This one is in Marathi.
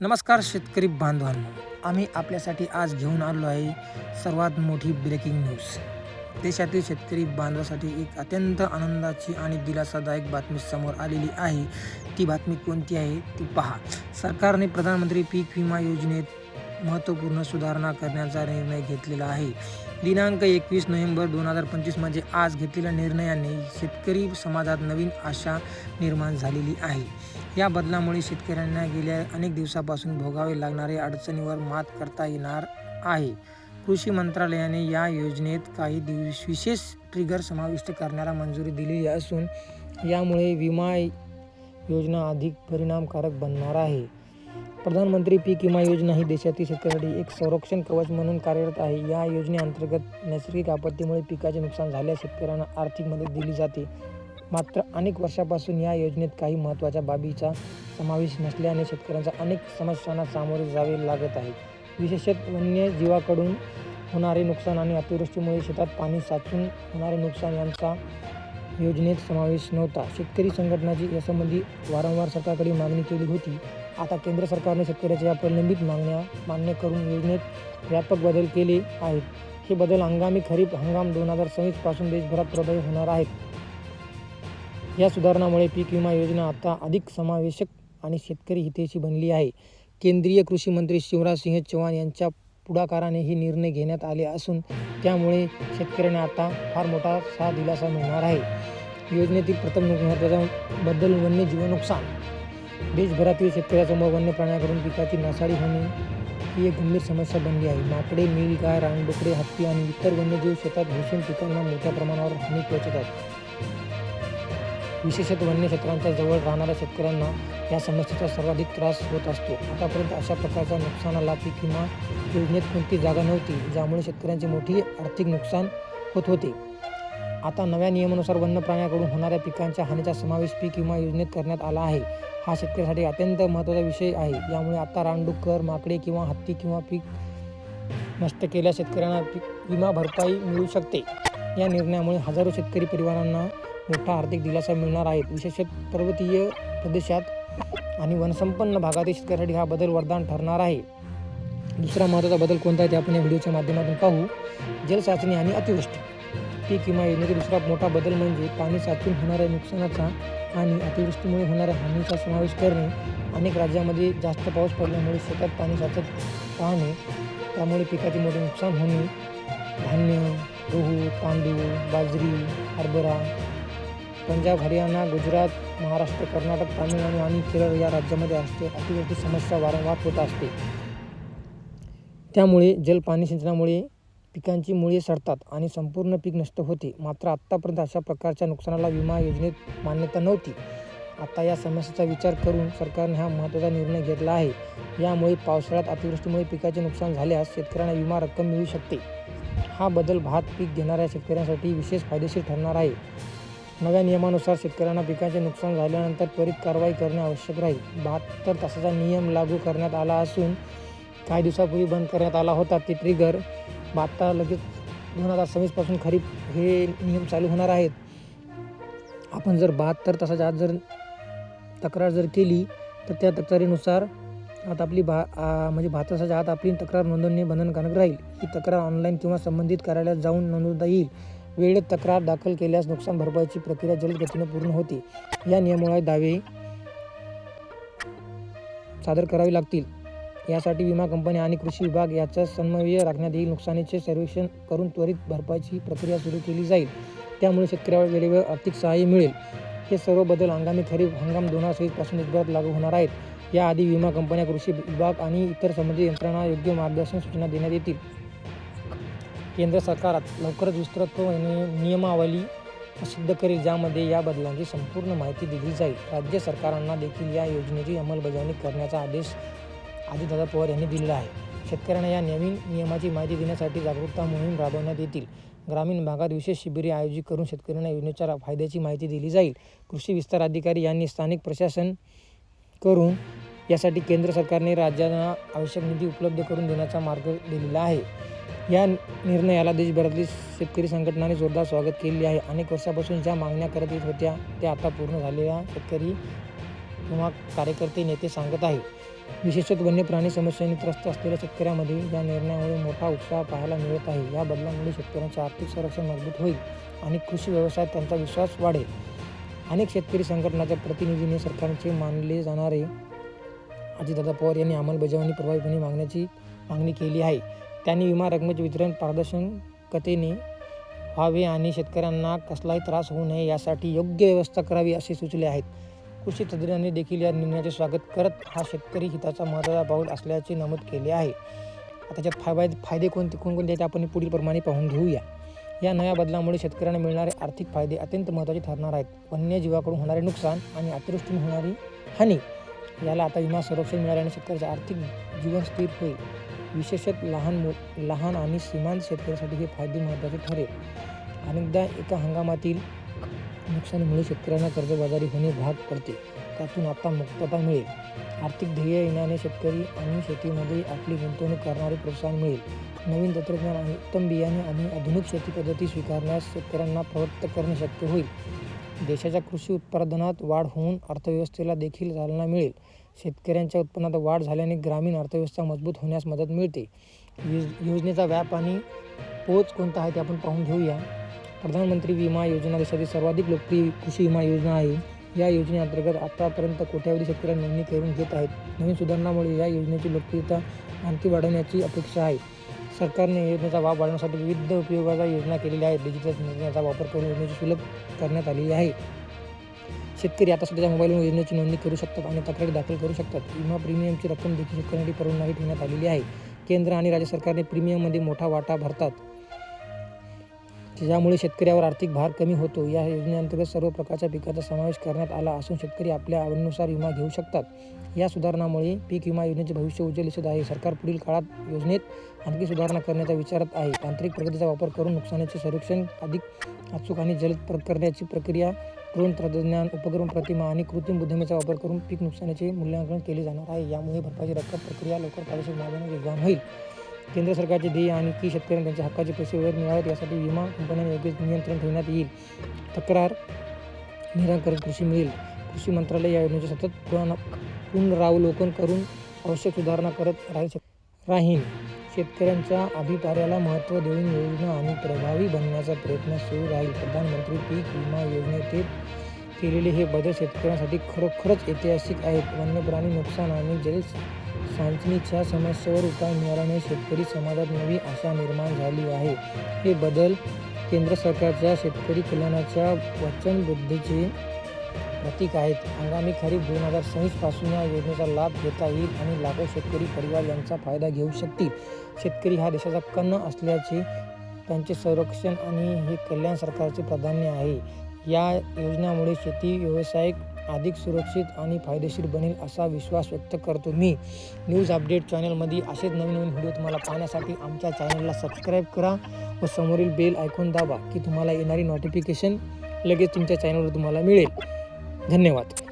नमस्कार शेतकरी बांधवांनो आम्ही आपल्यासाठी आज घेऊन आलो आहे सर्वात मोठी ब्रेकिंग न्यूज देशातील शेतकरी बांधवासाठी एक अत्यंत आनंदाची आणि दिलासादायक बातमी समोर आलेली आहे. ती बातमी कोणती आहे ती पहा. सरकारने प्रधानमंत्री पीक विमा योजनेत महत्त्वपूर्ण सुधारणा करण्याचा निर्णय घेतलेला आहे. दिनांक एकवीस नोव्हेंबर दोन हजार पंचवीस म्हणजे आज घेतलेल्या निर्णयाने शेतकरी समाजात नवीन आशा निर्माण झालेली आहे. या बदलामुळे शेतकऱ्यांना गेल्या अनेक दिवसापासून भोगावे लागणाऱ्या अडचणीवर मात करता येणार आहे. कृषी मंत्रालयाने या योजनेत काही दिवस विशेष ट्रिगर समाविष्ट करण्याला मंजुरी दिली असून यामुळे विमा योजना अधिक परिणामकारक बनणार आहे. प्रधानमंत्री पीक विमा योजना ही देशातील शेतकऱ्यांसाठी एक संरक्षण कवच म्हणून कार्यरत आहे. या योजनेअंतर्गत नैसर्गिक आपत्तीमुळे पिकाचे नुकसान झाल्यास शेतकऱ्यांना आर्थिक मदत दिली जाते. मात्र अनेक वर्षापासून या योजनेत काही महत्त्वाच्या बाबीचा समावेश नसल्याने शेतकऱ्यांचा अनेक समस्यांना सामोरे जावे लागत आहे. विशेषतः वन्यजीवाकडून होणारे नुकसान आणि अतिवृष्टीमुळे शेतात पाणी साचून होणारे नुकसान यांचा योजनेत समावेश नव्हता. शेतकरी संघटनाची यासंबंधी वारंवार सरकारकडे मागणी केली होती. आता केंद्र सरकारने शेतकऱ्याच्या या प्रलंबित मागण्या मान्य करून योजनेत व्यापक बदल केले आहेत. हे बदल हंगामी खरीप हंगाम दोन हजार सव्वीसपासून देशभरात प्रभावी होणार आहेत. या सुधारणामुळे पीक विमा योजना आता अधिक समावेशक आणि शेतकरी हितेशी बनली आहे. केंद्रीय कृषी मंत्री शिवराज सिंह चौहान यांच्या पुढाकाराने हे निर्णय घेण्यात आले असून त्यामुळे शेतकऱ्यांना आता फार मोठा सा दिलासा मिळणार आहे. योजनेतील प्रथम महत्त्वाचा बद्दल वन्यजीव नुकसान. देशभरातील शेतकऱ्यासमोर वन्य प्राण्याकडून पिकाची नासाडी होणे ही एक गंभीर समस्या बनली आहे. माकडे नीलगाय रानडुकडे हत्ती आणि इतर वन्यजीव शेतात घुसून पिकांना मोठ्या प्रमाणावर हानी पोहोचतात विशेषतः वन्य क्षेत्रांच्या जवळ राहणाऱ्या शेतकऱ्यांना या समस्येचा सर्वाधिक त्रास होत असतो. आतापर्यंत अशा प्रकारच्या नुकसानाला पीक विमा योजनेत कोणती जागा नव्हती ज्यामुळे शेतकऱ्यांचे मोठी आर्थिक नुकसान होत होते. आता नव्या नियमानुसार वन्य प्राण्याकडून होणाऱ्या पिकांच्या हानीचा समावेश पीक विमा योजनेत करण्यात आला आहे. हा शेतकऱ्यासाठी अत्यंत महत्त्वाचा विषय आहे. यामुळे आता रानडुक्कर माकडे किंवा हत्ती किंवा पीक नष्ट केल्या शेतकऱ्यांना पीक विमा भरपाई मिळू शकते. या निर्णयामुळे हजारो शेतकरी परिवारांना मोठा आर्थिक दिलासा मिळणार आहे. विशेषतः पर्वतीय प्रदेशात आणि वनसंपन्न भागातील शेतकऱ्यासाठी हा बदल वरदान ठरणार आहे. दुसरा महत्त्वाचा बदल कोणता आहे ते आपण या व्हिडिओच्या माध्यमातून पाहू. जलसाचणी आणि अतिवृष्टी. पीक विमा योजनेतील दुसरा मोठा बदल म्हणजे पाणी साचून होणाऱ्या नुकसानाचा आणि अतिवृष्टीमुळे होणाऱ्या हानीचा समावेश करणे. अनेक राज्यामध्ये जास्त पाऊस पडल्यामुळे शेतात पाणी साचत राहणे. त्यामुळे पिकाचे मोठे नुकसान होणे. धान्य गहू तांदूळ बाजरी हरभरा पंजाब हरियाणा गुजरात महाराष्ट्र कर्नाटक तामिळनाडू आणि केरळ या राज्यामध्ये असते. अतिवृष्टी समस्या वारंवार होत असते. त्यामुळे जलपाणी सिंचनामुळे पिकांची मुळे सडतात आणि संपूर्ण पीक नष्ट होते. मात्र आत्तापर्यंत अशा प्रकारच्या नुकसानाला विमा योजनेत मान्यता नव्हती. आता या समस्येचा विचार करून सरकारने हा महत्त्वाचा निर्णय घेतला आहे. यामुळे पावसाळ्यात अतिवृष्टीमुळे पिकाचे नुकसान झाल्यास शेतकऱ्यांना विमा रक्कम मिळू शकते. हा बदल भात पीक घेणाऱ्या शेतकऱ्यांसाठी विशेष फायदेशीर ठरणार आहे. नव्या नियमानुसार शेतकऱ्यांना पिकाचे नुकसान झाल्यानंतर त्वरित कारवाई करणे आवश्यक राहील. बहात्तर तासाचा नियम लागू करण्यात आला असून काही दिवसापूर्वी बंद करण्यात आला होता. ते ट्रिगर बहात्तर लगेच दोन हजार सव्वीसपासून खरीप हे नियम चालू होणार आहेत. आपण जर बहात्तर तासाच्या आत जर तक्रार जर केली तर त्या तक्रारीनुसार आता आपली भा म्हणजे बहात्तर तासाच्या आत आपली तक्रार नोंदवणे बंधनकारक राहील. ही तक्रार ऑनलाईन किंवा संबंधित कार्यालयात जाऊन नोंदवता येईल. वेळेत तक्रार दाखल केल्यास नुकसान भरपाईची प्रक्रिया जलद गतीने पूर्ण होते. या नियमामुळे दावे सादर करावे लागतील. यासाठी विमा कंपन्या आणि कृषी विभाग याचा समन्वय राखण्यात येईल नुकसानीचे सर्वेक्षण करून त्वरित भरपाईची प्रक्रिया सुरू केली जाईल. त्यामुळे शेतकऱ्याला वेळेवर आर्थिक सहाय्य मिळेल. हे सर्व बदल हंगामी खरीप हंगाम दोन हजार सव्वीसपासून देशभरात लागू होणार आहेत. याआधी विमा कंपन्या कृषी विभाग आणि इतर संबंधित यंत्रणा योग्य मार्गदर्शन सूचना देण्यात येतील. केंद्र सरकारात लवकरच विस्तृत नियमावली प्रसिद्ध करेल ज्यामध्ये या बदलांची संपूर्ण माहिती दिली जाईल. राज्य सरकारांना देखील या योजनेची अंमलबजावणी करण्याचा आदेश आदिदादा पवार यांनी दिलेला आहे. शेतकऱ्यांना या नवीन नियमाची माहिती देण्यासाठी जागरूकता मोहीम राबवण्यात येतील. ग्रामीण भागात विशेष शिबिरे आयोजित करून शेतकऱ्यांना योजनेच्या फायद्याची माहिती दिली जाईल. कृषी विस्तार अधिकारी यांनी स्थानिक प्रशासन करून यासाठी केंद्र सरकारने राज्यांना आवश्यक निधी उपलब्ध करून देण्याचा मार्ग दिलेला आहे. या निर्णयाला देशभरातली शेतकरी संघटनांनी जोरदार स्वागत केले आहे. अनेक वर्षापासून ज्या मागण्या करत येत होत्या त्या आता पूर्ण झालेल्या शेतकरी किंवा कार्यकर्ते नेते सांगत आहे विशेषतः वन्य प्राणी समस्यांनी त्रस्त असलेल्या शेतकऱ्यांमध्ये या निर्णयामुळे मोठा उत्साह पाहायला मिळत आहे. या बदलामुळे शेतकऱ्यांचे आर्थिक संरक्षण मजबूत होईल आणि कृषी व्यवसायात त्यांचा विश्वास वाढेल. अनेक शेतकरी संघटनाच्या प्रतिनिधीने सरकारचे मानले जाणारे अजितदादा पवार यांनी अंमलबजावणी प्रभावीपणे मागण्याची मागणी केली आहे. त्यांनी विमा रकमेचे वितरण पारदर्शकतेने व्हावे आणि शेतकऱ्यांना कसलाही त्रास होऊ नये यासाठी योग्य व्यवस्था करावी असे सुचले आहेत. कृषी तज्ज्ञांनी देखील या निर्णयाचे स्वागत करत हा शेतकरी हिताचा महत्त्वाचा पाऊल असल्याचे नमूद केले आहे. आता त्याच्यात फायदे फायदे कोणते कोणकोणते आहेत आपण पुढील प्रमाणे पाहून घेऊया. या नव्या बदलामुळे शेतकऱ्यांना मिळणारे आर्थिक फायदे अत्यंत महत्त्वाचे ठरणार आहेत. वन्यजीवाकडून होणारे नुकसान आणि अतिवृष्टीने होणारी हानी याला आता विमा संरक्षण मिळाल्याने शेतकऱ्याचे आर्थिक जीवन स्थिर होईल. विशेषत लहान मु लहान आणि सीमांत शेतकऱ्यासाठी हे फायदे महत्त्वाचे ठरेल. अनेकदा एका हंगामातील नुकसानीमुळे शेतकऱ्यांना कर्जबाजारी होणे भाग पडते. त्यातून आता मुक्तता मिळेल. आर्थिक ध्येय येण्याने शेतकरी आणि शेतीमध्ये आपली गुंतवणूक करणारे प्रोत्साहन मिळेल. नवीन तंत्रज्ञान आणि उत्तम बियाणे आणि आधुनिक शेती पद्धती स्वीकारण्यास शेतकऱ्यांना प्रवृत्त करणे शक्य होईल. देशाच्या कृषी उत्पादनात वाढ होऊन अर्थव्यवस्थेला देखील चालना मिळेल. शेतकऱ्यांच्या उत्पन्नात वाढ झाल्याने ग्रामीण अर्थव्यवस्था मजबूत होण्यास मदत मिळते. योज योजनेचा व्याप आणि पोच कोणता आहे ते आपण पाहून घेऊया. प्रधानमंत्री विमा योजना देशातील सर्वाधिक लोकप्रिय कृषी विमा योजना आहे. या योजनेअंतर्गत आतापर्यंत कोट्यावधी शेतकऱ्यांनी नोंदणी करून घेत आहेत. नवीन सुधारणामुळे या योजनेची लोकप्रियता आणखी वाढवण्याची अपेक्षा आहे. सरकारने योजनेचा वाप वाढवण्यासाठी विविध उपयोगाच्या योजना केलेल्या आहेत. डिजिटल तंत्रज्ञानाचा वापर करून योजनेची सुलभ करण्यात आलेली आहे. शेतकरी आता सध्याच्या मोबाईलवर योजनेची नोंदणी करू शकतात आणि तक्रारी दाखल करू शकतात. विमा प्रीमियमची रक्कम देखील शेतकऱ्यांसाठी परवानगी ठेवण्यात आलेली आहे. केंद्र आणि राज्य सरकारने प्रीमियममध्ये मोठा वाटा भरतात. ज्यामुळे शेतकऱ्यावर आर्थिक भार कमी होतो. या योजनेअंतर्गत सर्व प्रकारच्या पिकांचा समावेश करण्यात आला असून शेतकरी आपल्या आवडीनुसार विमा घेऊ शकतात. या सुधारणामुळे पीक विमा योजनेचे भविष्य उज्ज्वल दिसत आहे. सरकार पुढील काळात योजनेत आणखी सुधारणा करण्याचा विचारत आहे. तांत्रिक प्रगतीचा वापर करून नुकसानाचे संरक्षण अधिक अचूक आणि जलद प्र करण्याची प्रक्रिया ड्रोन तंत्रज्ञान उपक्रम प्रतिमा आणि कृत्रिम बुद्धिमत्तेचा वापर करून पीक नुकसानाचे मूल्यांकन केले जाणार आहे. यामुळे भरपाईची रक्कम प्रक्रिया लवकर पारदर्शक मार्गाने वेगवान होईल. केंद्र सरकारचे ध्येय आणि की शेतकऱ्यांना त्यांच्या हक्काचे पैसे वेळेत मिळावेत यासाठी विमा कंपन्यांना योग्य नियंत्रण ठेवण्यात येईल. तक्रार निराकरण कृषी मिळेल. कृषी मंत्रालय या योजनेचे सतत पुनरावलोकन करून आवश्यक सुधारणा करत राहील. राहील. शेतकऱ्यांच्या अभिप्रायाला महत्त्व देऊन योजना आणि प्रभावी बनण्याचा प्रयत्न सुरू राहील. प्रधानमंत्री पीक विमा योजनेत केलेले हे बदल शेतकऱ्यांसाठी खरोखरच ऐतिहासिक आहेत. वन्यप्राणी नुकसान आणि जल सांचणीच्या समस्येवर उपाय मिळाल्याने शेतकरी समाजात नवी आशा निर्माण झाली आहे. हे बदल केंद्र सरकारच्या शेतकरी कल्याणाच्या वचनबद्धतेचे प्रतीक आहेत. आगामी खरीप दोन हजार सव्वीसपासून या योजनेचा लाभ घेता येईल आणि लाखो शेतकरी परिवार यांचा फायदा घेऊ शकतील. शेतकरी हा देशाचा कन्न असल्याचे त्यांचे संरक्षण आणि हे कल्याण सरकारचे प्राधान्य आहे. या योजनेमुळे शेती व्यवसाय अधिक सुरक्षित आणि फायदेशीर बनेल असा विश्वास व्यक्त करतो मी. न्यूज अपडेट चॅनलमध्ये असेच नवीन नवीन व्हिडिओ तुम्हाला पाहण्यासाठी आमच्या चॅनलला सबस्क्राईब करा व समोरील बेल ऐकून दाबा की तुम्हाला येणारी नोटिफिकेशन लगेच तुमच्या चॅनलवर तुम्हाला मिळेल. धन्यवाद.